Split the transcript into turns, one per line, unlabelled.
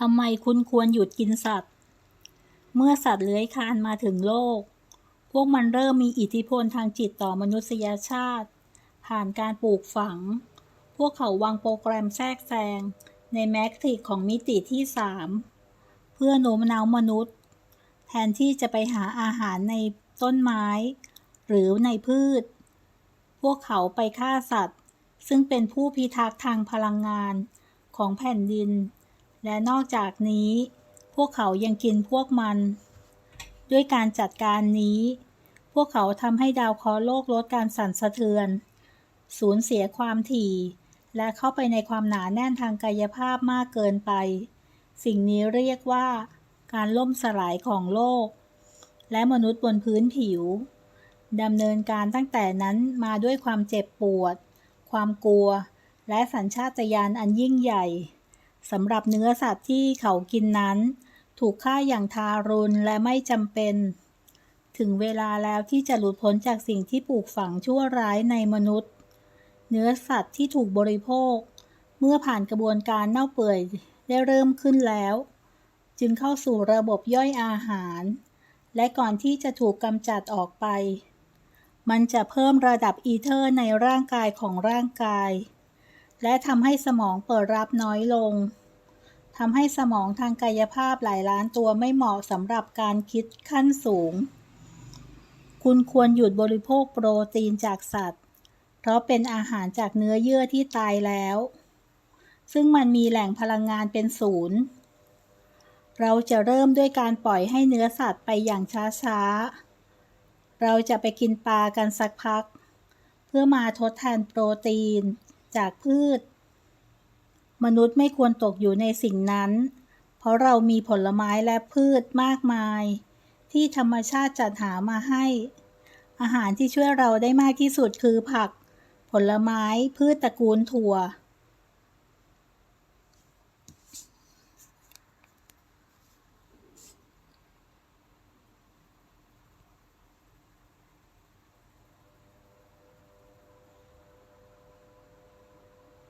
ทำไมคุณควรหยุดกินสัตว์ เมื่อสัตว์เลื้อยคลานมาถึงโลก พวกมันเริ่มมีอิทธิพลทางจิตต่อมนุษยชาติ ผ่านการปลูกฝัง พวกเขาวางโปรแกรมแทรกแซง ในแมทริกของมิติที่สามเพื่อโน้มน้าวมนุษย์ แทนที่จะไปหาอาหารในต้นไม้ หรือในพืช พวกเขาไปฆ่าสัตว์ ซึ่งเป็นผู้พิทักษ์ทางพลังงานของแผ่นดิน และนอกจากนี้ พวกเขายังกินพวกมัน ด้วยการจัดการนี้ พวกเขาทำให้ดาวเคราะห์โลกลดการสั่นสะเทือน สูญเสียความถี่ และเข้าไปในความหนาแน่นทางกายภาพมากเกินไป สิ่งนี้เรียกว่า การล่มสลายของโลก และมนุษย์บนพื้นผิวดำเนินการตั้งแต่นั้นมาด้วยความเจ็บปวด ความกลัว และสัญชาตญาณอันยิ่งใหญ่ สำหรับเนื้อสัตว์ที่เขากินนั้น ถูกฆ่าอย่างทารุณและไม่จำเป็น ถึงเวลาแล้วที่จะหลุดพ้นจากสิ่งที่ปลูกฝังชั่วร้ายในมนุษย์ เนื้อสัตว์ที่ถูกบริโภค เมื่อผ่านกระบวนการเน่าเปื่อยได้เริ่มขึ้นแล้ว จึงเข้าสู่ระบบย่อยอาหาร และก่อนที่จะถูกกำจัดออกไป มันจะเพิ่มระดับอีเทอร์ในร่างกายของร่างกาย และทำให้สมองเปิดรับน้อยลงทำให้สมองทางกายภาพหลายล้านตัวไม่เหมาะสำหรับการคิดขั้นสูง คุณควรหยุดบริโภคโปรตีนจากสัตว์ เพราะเป็นอาหารจากเนื้อเยื่อที่ตายแล้ว ซึ่งมันมีแหล่งพลังงานเป็นศูนย์ เราจะเริ่มด้วยการปล่อยให้เนื้อสัตว์ไปอย่างช้าๆ เราจะไปกินปลากันสักพัก เพื่อมาทดแทนโปรตีน จากพืช มนุษย์ไม่ควรตกอยู่ในสิ่งนั้น เพราะเรามีผลไม้และพืชมากมาย ที่ธรรมชาติจัดหามาให้ อาหารที่ช่วยเราได้มากที่สุดคือผัก ผลไม้พืชตระกูลถั่ว